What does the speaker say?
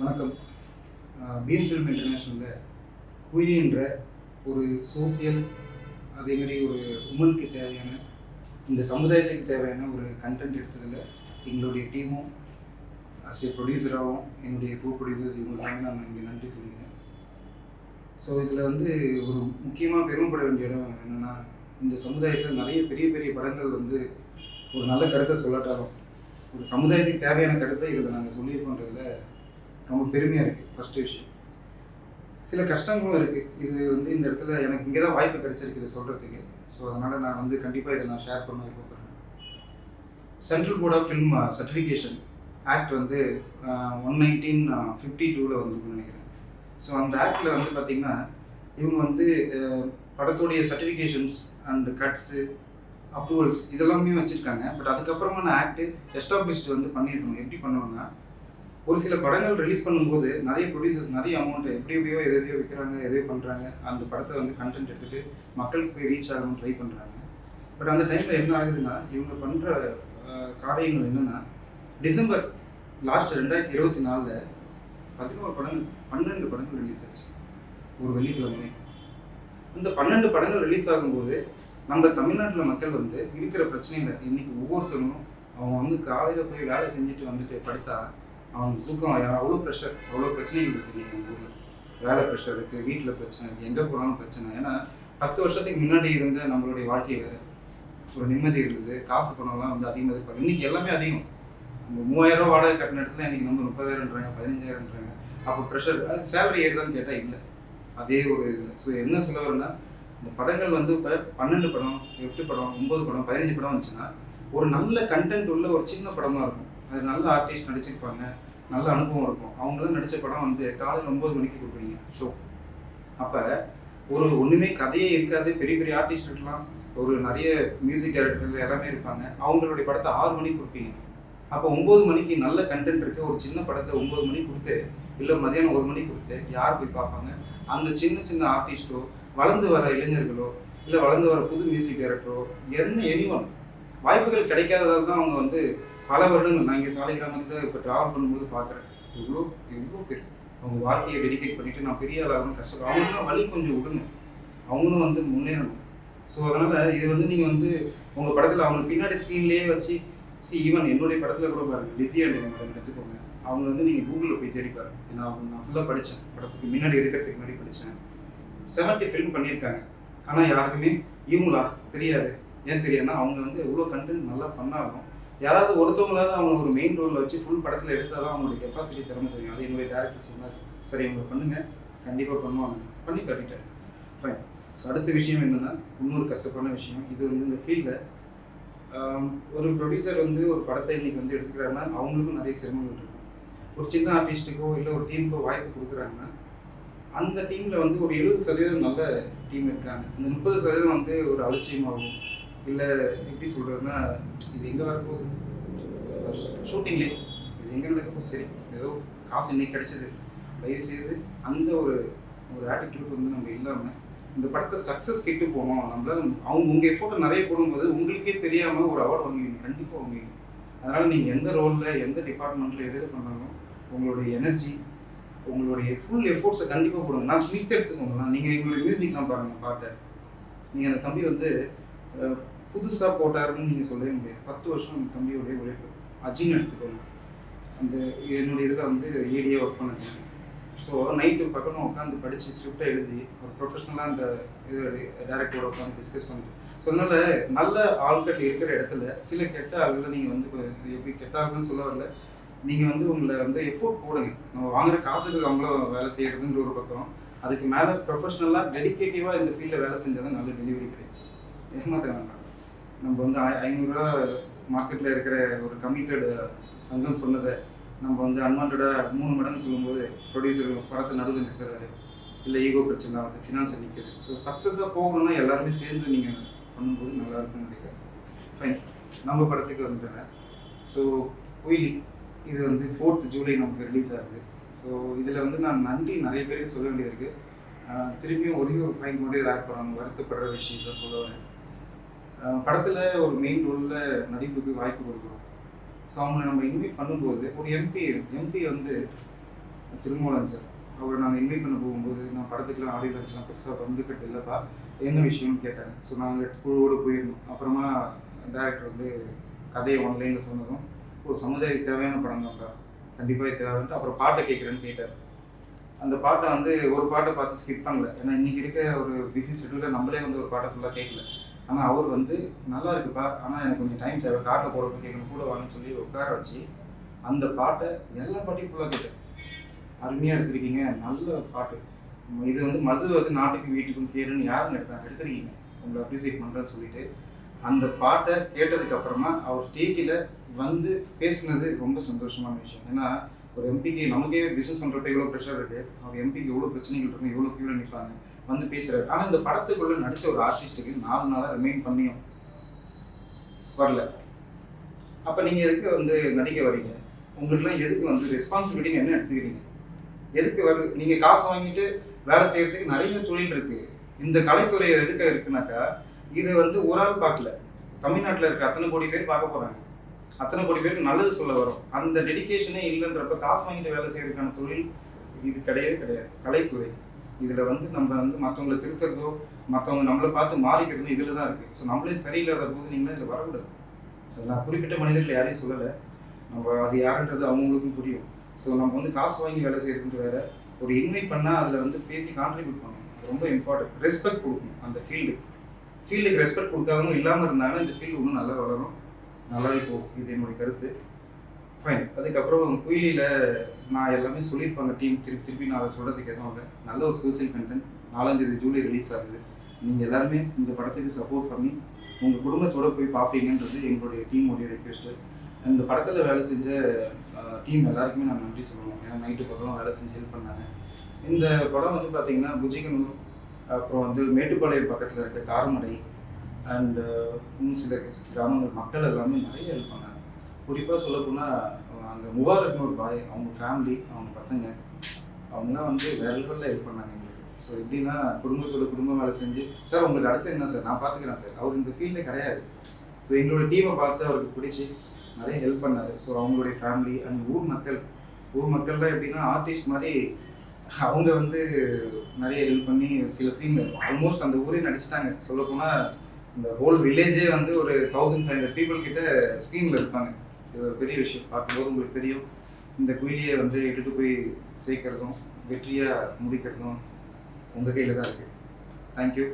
வணக்கம். PM film இன்டர்நேஷ்னலில் குயிலின்ற ஒரு social அதேமாரி ஒரு உமனுக்கு தேவையான இந்த சமுதாயத்துக்கு தேவையான ஒரு கண்டென்ட் எடுத்ததில் எங்களுடைய டீமும் அஸ் ஏ ப்ரொடியூசராகவும் என்னுடைய கோ ப்ரொடியூசர்ஸ் இவங்களுக்காக நான் இங்கே நன்றி சொல்லிக்கிறேன். ஸோ இதில் வந்து ஒரு முக்கியமாக பெருமைப்பட வேண்டிய இடம் என்னென்னா இந்த சமுதாயத்தில் நிறைய பெரிய பெரிய படங்கள் வந்து ஒரு நல்ல கருத்தை சொல்லட்டாலும் ஒரு சமுதாயத்துக்கு தேவையான கருத்தை இதில் நாங்கள் சொல்லியிருக்கோன்றதில் ரொம்ப பெருமையாக இருக்குது ஃபஸ்ட்டு விஷயம் சில கஷ்டங்களும் இருக்குது இது வந்து இந்த இடத்துல எனக்கு இங்கே தான் வாய்ப்பு கிடைச்சிருக்கு இதை சொல்கிறதுக்கு ஸோ அதனால் நான் வந்து கண்டிப்பாக இதை நான் ஷேர் பண்ண விருப்பப்படுறேன் Central Board of Film Certification Act வந்து ஒன் நைன்டீன் ஃபிஃப்டி டூவில் வந்துருக்குன்னு நினைக்கிறேன். ஸோ அந்த ஆக்டில் வந்து பார்த்திங்கன்னா இவங்க வந்து uh, படத்துடைய சர்டிஃபிகேஷன்ஸ் அண்ட் கட்ஸு அப்ரூவல்ஸ் இதெல்லாமே வச்சுருக்காங்க. பட் அதுக்கப்புறமான ஆக்ட் எஸ்டாப்ளிஷ்டு வந்து பண்ணியிருக்கணும். எப்படி பண்ணுவாங்கன்னா ஒரு சில படங்கள் ரிலீஸ் பண்ணும்போது நிறைய ப்ரொடியூசர்ஸ் நிறைய அமௌண்ட் எப்படி எப்படியோ எது எதையோ விற்கிறாங்க எதையோ பண்ணுறாங்க அந்த படத்தை வந்து கண்டென்ட் எடுத்துகிட்டு மக்களுக்கு போய் ரீச் ஆகணும்னு ட்ரை பண்ணுறாங்க பட் அந்த டைமில் என்ன ஆகுதுன்னா இவங்க பண்ணுற காரியங்கள் என்னென்னா டிசம்பர் லாஸ்ட் ரெண்டாயிரத்தி இருபத்தி நாலில் பதினோரு படங்கள் பன்னெண்டு படங்கள் ரிலீஸ் ஆச்சு. ஒரு வெள்ளிக்கிழமை அந்த பன்னெண்டு படங்கள் ரிலீஸ் ஆகும்போது நம்ம தமிழ்நாட்டில் மக்கள் வந்து இருக்கிற பிரச்சனைகளை இன்றைக்கி ஒவ்வொருத்தரும் அவங்க வந்து காலையில் போய் வேலை செஞ்சுட்டு வந்துட்டு படுத்தா அவங்க தூக்கம் அவ்வளோ ப்ரெஷர் அவ்வளோ பிரச்சனைகள் இருக்குது எங்கள் ஊரில். வேலை ப்ரெஷர் இருக்குது வீட்டில் பிரச்சனை இருக்குது எங்கே போனாலும் பிரச்சனை. ஏன்னா பத்து வருஷத்துக்கு முன்னாடி இருந்த நம்மளுடைய வாழ்க்கையில் ஒரு நிம்மதி இருந்தது. காசு பணம்லாம் வந்து அதிகமாக இருப்பாங்க இன்றைக்கி எல்லாமே அதிகம். நம்ம மூவாயிரம் ரூபா வாடகை கட்டின இடத்துல இன்றைக்கி நம்ம முப்பதாயிரம்ன்றாங்க பதினஞ்சாயிரம்ன்றாங்க. அப்போ ப்ரெஷர் சேலரி ஏறுதான்னு கேட்டால் இல்லை. அதே ஒரு ஸோ என்ன சொல்ல வரேன்னா இந்த படங்கள் வந்து இப்போ பன்னெண்டு படம் எட்டு படம் ஒம்பது படம் பதினஞ்சு படம் வந்துச்சுன்னா ஒரு நல்ல கண்டென்ட் உள்ள ஒரு சின்ன படமாக இருக்கும். அது நல்ல ஆர்டிஸ்ட் நடிச்சிருப்பாங்க. நல்ல அனுபவம் இருக்கும். அவங்களும் நடித்த படம் வந்து காலையில் ஒம்பது மணிக்கு கொடுக்குறீங்க ஷோ அப்போ ஒரு ஒன்றுமே கதையே இருக்காது. பெரிய பெரிய ஆர்டிஸ்ட்லாம் ஒரு நிறைய மியூசிக் டைரக்டர்கள் எல்லாமே இருப்பாங்க. அவங்களுடைய படத்தை ஆறு மணிக்கு கொடுப்பீங்க. அப்போ ஒம்பது மணிக்கு நல்ல கண்டென்ட் இருக்குது ஒரு சின்ன படத்தை ஒம்பது மணிக்கு கொடுத்து இல்லை மதியானம் ஒரு மணிக்கு கொடுத்து யார் போய் பார்ப்பாங்க? அந்த சின்ன சின்ன ஆர்டிஸ்ட்டோ வளர்ந்து வர இளைஞர்களோ இல்லை வளர்ந்து வர புது மியூசிக் டைரக்டரோ என்ன எனிவன் வாய்ப்புகள் கிடைக்காததால் தான் அவங்க வந்து பல வருடங்கள் நான் இங்கே சாலை கிராமத்தில் இப்போ ட்ராவல் பண்ணும்போது பார்க்குறேன் இவ்வளோ எவ்வளோ பேர் அவங்க வாழ்க்கையை டெடிகேட் பண்ணிட்டு நான் பெரிய ஆளாகணும் கஷ்டம். அவங்களும் வழி கொஞ்சம் விடுங்க. அவங்களும் வந்து முன்னேறணும். ஸோ அதனால் இது வந்து நீங்கள் வந்து உங்கள் படத்தில் அவங்க பின்னாடி ஸ்க்ரீன்லேயே வச்சு சி ஈவன் என்னுடைய படத்தில் கூட பாருங்கள் பிஸி ஆகிடுவாங்க எடுத்துக்கோங்க. அவங்க வந்து நீங்கள் கூகுளில் போய் தேடி பாருங்க. ஏன்னா அவங்க நான் ஃபுல்லாக படித்தேன் படத்துக்கு முன்னாடி எடுக்கிறதுக்கு முன்னாடி படித்தேன் செவன்ட்டி ஃபிலிம் பண்ணியிருக்காங்க. ஆனால் யாருக்குமே இவங்களா தெரியாது. ஏன் தெரியாதுன்னா அவங்க வந்து எவ்வளோ கண்டென்ட் நல்லா பண்ணாலும் யாராவது ஒருத்தவங்களாவது அவங்க ஒரு மெயின் ரோலில் வச்சு ஃபுல் படத்தில் எடுத்தால் தான் அவங்களுடைய கெப்பாசிட்டி திறமை தெரியும். அது என்னுடைய டேரக்டர் சொன்னார். சரி இவங்க பண்ணுங்க. கண்டிப்பாக பண்ணுவாங்க. பண்ணி காட்டிட்டேன் ஃபைன் ஸோ அடுத்த விஷயம் என்னென்னா இன்னொரு கஷ்டப்பான விஷயம். இது வந்து இந்த ஃபீல்டில் ஒரு ப்ரொடியூசர் வந்து ஒரு படத்தை இன்னைக்கு வந்து எடுத்துக்கிறாருன்னா அவங்களுக்கும் நிறைய சிரமங்கள் இருக்கும். ஒரு சின்ன ஆர்டிஸ்ட்டுக்கோ இல்லை ஒரு டீமுக்கோ வாய்ப்பு கொடுக்குறாங்கன்னா அந்த டீமில் வந்து ஒரு எழுபது சதவீதம் நல்ல டீம் இருக்காங்க. இந்த முப்பது சதவீதம் வந்து ஒரு அலட்சியமாகவும் இல்லை எப்படி சொல்கிறதுனா இது எங்கே வரப்போகுது ஷூட்டிங்லேயே இது எங்கே நடக்கப்போ சரி ஏதோ காசு இன்னைக்கு கிடைச்சது. தயவு செய்து அந்த ஒரு ஒரு ஆட்டிடியூட் வந்து நம்ம இல்லாமல் இந்த படத்தை சக்ஸஸ் கெட்டு போகணும் நம்மளால அவங்க உங்கள் எஃபோர்ட்டை நிறைய போடும்போது உங்களுக்கே தெரியாமல் ஒரு அவார்டு வாங்குவீங்க. கண்டிப்பாக வாங்குவீங்க. அதனால் நீங்கள் எந்த ரோலில் எந்த டிபார்ட்மெண்ட்டில் எது பண்ணாலும் உங்களுடைய எனர்ஜி உங்களுடைய ஃபுல் எஃபோர்ட்ஸை கண்டிப்பாக போடுங்க. நான் ஸ்மித் எடுத்துக்கோங்க. நீங்கள் எங்களுடைய மியூசிக்லாம் பாருங்கள் பாட்டை. நீங்கள் அந்த தம்பி வந்து புதுசாக போட்டாருன்னு நீங்கள் சொல்லவே முடியாது பத்து வருஷம் அந்த தம்பியோடைய உழைப்பு. அஜின் எடுத்துக்கோங்க. அந்த என்னுடைய இதில் வந்து ஏடியாக ஒர்க் பண்ணது. ஸோ நைட்டு பக்கமாக உட்காந்து படித்து ஸ்கிரிப்டை எழுதி ஒரு ப்ரொஃபஷனலாக அந்த இது டேரக்டரோட உட்காந்து டிஸ்கஸ் பண்ணிட்டு. ஸோ அதனால் நல்ல ஆட்கள் இருக்கிற இடத்துல சில கெட்ட ஆள்களை நீங்கள் வந்து எப்படி கெட்ட ஆள்கள்னு சொல்ல வரல. நீங்கள் வந்து உங்களை வந்து எஃபோர்ட் போடுங்க. நம்ம வாங்குற காசுக்கு அவங்களும் வேலை செய்கிறதுன்ற ஒரு பக்கம். அதுக்கு மேலே ப்ரொஃபஷனலாக டெடிக்கேட்டிவாக இந்த ஃபீல்டில் வேலை செஞ்சால் தான் நல்ல டெலிவரி கிடைக்கும். ஏமாற்ற வேண்டாம் நம்ம வந்து ஐநூறுரூவா மார்க்கெட்டில் இருக்கிற ஒரு கமிட்டட் சங்கம் சொன்னதை நம்ம வந்து அன்வான்டாக மூணு மடங்கு சொல்லும்போது ப்ரொடியூசர்கள் படத்தை நடுவில் நிற்கிறாரு இல்லை ஈகோ பிரச்சனை வந்து ஃபினான்ஸ் நிற்கிறது ஸோ சக்ஸஸாக போகணும்னா எல்லாருமே சேர்ந்து நீங்கள் பண்ணும்போது நல்லா இருக்கும்னு நினைக்கிறேன். ஃபைன் நம்ம படத்துக்கு வந்துட்டேன் ஸோ குயிலி இது வந்து ஃபோர்த் ஜூலை நமக்கு ரிலீஸ் ஆகுது. ஸோ இதில் வந்து நான் நன்றி நிறைய பேருக்கு சொல்ல வேண்டியது இருக்குது திரும்பியும் ஒரே ஒரு பாயிண்ட் மட்டும் இதாக பண்ணணும். வருத்தப்படுற விஷயத்த சொல்லுவேன் படத்தில் ஒரு மெயின் ரோலில் நடிப்புக்கு வாய்ப்பு கொடுக்குறோம். ஸோ அவங்க நம்ம இன்வைட் பண்ணும்போது ஒரு எம்பி எம்பி வந்து திருமூலன் சார் அவரை நாங்கள் இன்வைட் பண்ண போகும்போது நான் படத்துக்குலாம் ஆடியோ லான்ச்லாம் பெருசாக வந்துக்கிறது இல்லைப்பா என்ன விஷயம்னு கேட்டாங்க ஸோ நாங்கள் குழுவோடு போயிருந்தோம். அப்புறமா டேரக்டர் வந்து கதையை ஆன்லைனில் சொன்னதும் ஒரு சமுதாயத்துக்கு தேவையான படம் தான்ப்பா. கண்டிப்பாக தேவைன்ட்டு அப்புறம் பாட்டை கேட்குறேன்னு கேட்டார். அந்த பாட்டை வந்து ஒரு பாட்டை பார்த்து ஸ்கிப் பண்ணல. ஏன்னா இன்றைக்கி இருக்க ஒரு பிஸி ஷெட்யூலில் நம்மளே வந்து ஒரு பாட்டை ஃபுல்லாக கேட்கல. ஆனால் அவர் வந்து நல்லா இருக்குப்பா. ஆனால் எனக்கு கொஞ்சம் டைம் தேவை. காட்டை போகிறப்ப கேட்கணும் கூட வாங்கன்னு சொல்லி உட்கார வச்சு அந்த பாட்டை எல்லா பாட்டையும் ஃபுல்லாக கேட்டேன் அருமையாக எடுத்திருக்கீங்க. நல்ல பாட்டு. இது வந்து மது வந்து நாட்டுக்கு வீட்டுக்கும் கேருன்னு யாருன்னு எடுத்தாங்க எடுத்திருக்கீங்க. உங்களை அப்ரிசியேட் பண்ணுறேன்னு சொல்லிட்டு அந்த பாட்டை கேட்டதுக்கு அப்புறமா அவர் ஸ்டேஜில் வந்து பேசினது ரொம்ப சந்தோஷமான விஷயம். ஏன்னா ஒரு எம்பிக்கு நமக்கே பிஸ்னஸ் பண்ணுறப்ப எவ்வளோ ப்ரெஷர் இருக்குது அவர் எம்பிக்கு எவ்வளோ பிரச்சனைகள் இருக்கும் எவ்வளோ கீழே நிற்பாங்க வந்து பேசுறாரு. ஆனால் இந்த படத்துக்குள்ள நடிச்ச ஒரு ஆர்டிஸ்டுக்கு நாலு நாளாக ரிமைன் பண்ணியும் வரல. அப்போ நீங்கள் எதுக்கு வந்து நடிக்க வரீங்க? உங்களுக்குலாம் எதுக்கு வந்து ரெஸ்பான்சிபிலிட்டின்னு என்ன எடுத்துக்கிறீங்க? எதுக்கு வருது நீங்கள் காசு வாங்கிட்டு வேலை செய்யறதுக்கு நிறைய தொழில் இருக்கு. இந்த கலைத்துறை எதுக்கு இருக்குனாக்கா இது வந்து ஒரு ஆள் பார்க்கல. தமிழ்நாட்டில் இருக்க அத்தனை கோடி பேர் பார்க்க போறாங்க. அத்தனை கோடி பேருக்கு நல்லது சொல்ல வரும். அந்த டெடிகேஷனே இல்லைன்றப்ப காசு வாங்கிட்டு வேலை செய்யறதுக்கான தொழில் இது கிடையவே கிடையாது. கலைத்துறை. இதில் வந்து நம்ம வந்து மற்றவங்களை திருத்துறதோ மற்றவங்க நம்மளை பார்த்து மாறிக்கிறதும் இதில் தான் இருக்குது ஸோ நம்மளே சரியில்லாத போது நீங்களே இதில் வரக்கூடாது. அது நான் குறிப்பிட்ட மனிதர்கள் யாரையும் சொல்லலை. நம்ம அது யாருன்றது அவங்களுக்கும் புரியும். ஸோ நம்ம வந்து காசு வாங்கி வேலை செய்கிறதுன்ற வேறு. ஒரு இன்வைட் பண்ணால் அதில் வந்து பேசி கான்ட்ரிபியூட் பண்ணணும். அது ரொம்ப இம்பார்ட்டன்ட் ரெஸ்பெக்ட் கொடுக்கணும் அந்த ஃபீல்டு ஃபீல்டுக்கு ரெஸ்பெக்ட் கொடுக்காதவங்க இல்லாமல் இருந்தாங்கன்னா இந்த ஃபீல்டு இன்னும் நல்லா வளரும். நல்லாவே போகும். இது என்னுடைய கருத்து. ஃபைன் அதுக்கப்புறம் குயிலியில் நான் எல்லாமே சொல்லியிருப்பாங்க டீம் திருப்பி திருப்பி நான் அதை சொல்கிறதுக்கு எதுவும் இல்லை. நல்ல ஒரு சோசியல் கண்டென்ட் நாலாந்தேதி ஜூலை ரிலீஸ் ஆகுது. நீங்கள் எல்லாருமே இந்த படத்துக்கு சப்போர்ட் பண்ணி உங்கள் குடும்பத்தோடு போய் பார்ப்பீங்கன்றது எங்களுடைய டீமுடைய ரெக்வெஸ்ட்டு இந்த படத்தில் வேலை செஞ்ச டீம் எல்லாருக்குமே நான் நன்றி சொல்லணும். ஏன்னா நைட்டு பக்கம் வேலை செஞ்சு ஹெல்ப் பண்ணாங்க. இந்த படம் வந்து பார்த்தீங்கன்னா புஜிகனூர் அப்புறம் வந்து மேட்டுப்பாளையம் பக்கத்தில் இருக்க காரமடை அண்டு இன்னும் சில கிராமங்கள் மக்கள் எல்லாமே நிறைய ஹெல்ப் பண்ணாங்க. குறிப்பாக சொல்லப்போனால் அங்கே முபாரக்னு ஒரு பாய் அவங்க ஃபேமிலி அவங்க பசங்க அவங்களாம் வந்து வேற லெவலில் ஹெல்ப் பண்ணாங்க எங்களுக்கு. ஸோ எப்படின்னா குடும்பத்தோட குடும்பம் வேலை செஞ்சு சார் உங்களுக்கு அடுத்து என்ன சார் நான் பார்த்துக்கிறேன் சார் அவர் இந்த ஃபீல்டே கிடையாது. ஸோ எங்களோட டீமை பார்த்து அவருக்கு பிடிச்சி நிறைய ஹெல்ப் பண்ணார். ஸோ அவங்களுடைய ஃபேமிலி அண்ட் ஊர் மக்கள். ஊர் மக்கள்லாம் எப்படின்னா ஆர்டிஸ்ட் மாதிரி அவங்க வந்து நிறைய ஹெல்ப் பண்ணி சில சீன் ஆல்மோஸ்ட் அந்த ஊரே நடிச்சிட்டாங்க. சொல்லப்போனால் இந்த ஹோல் வில்லேஜே வந்து ஒரு தௌசண்ட் ஃபைவ் ஹண்ட்ரட் பீப்புள் கிட்ட ஸ்க்ரீனில் இருப்பாங்க. இது ஒரு பெரிய விஷயம். பார்க்கும்போது உங்களுக்கு தெரியும். இந்த குயிலியை வந்து எடுத்துகிட்டு போய் சேர்க்கறதும் வெற்றியாக முடிக்கிறதும் உங்கள் கையில் தான் இருக்குது தேங்க்யூ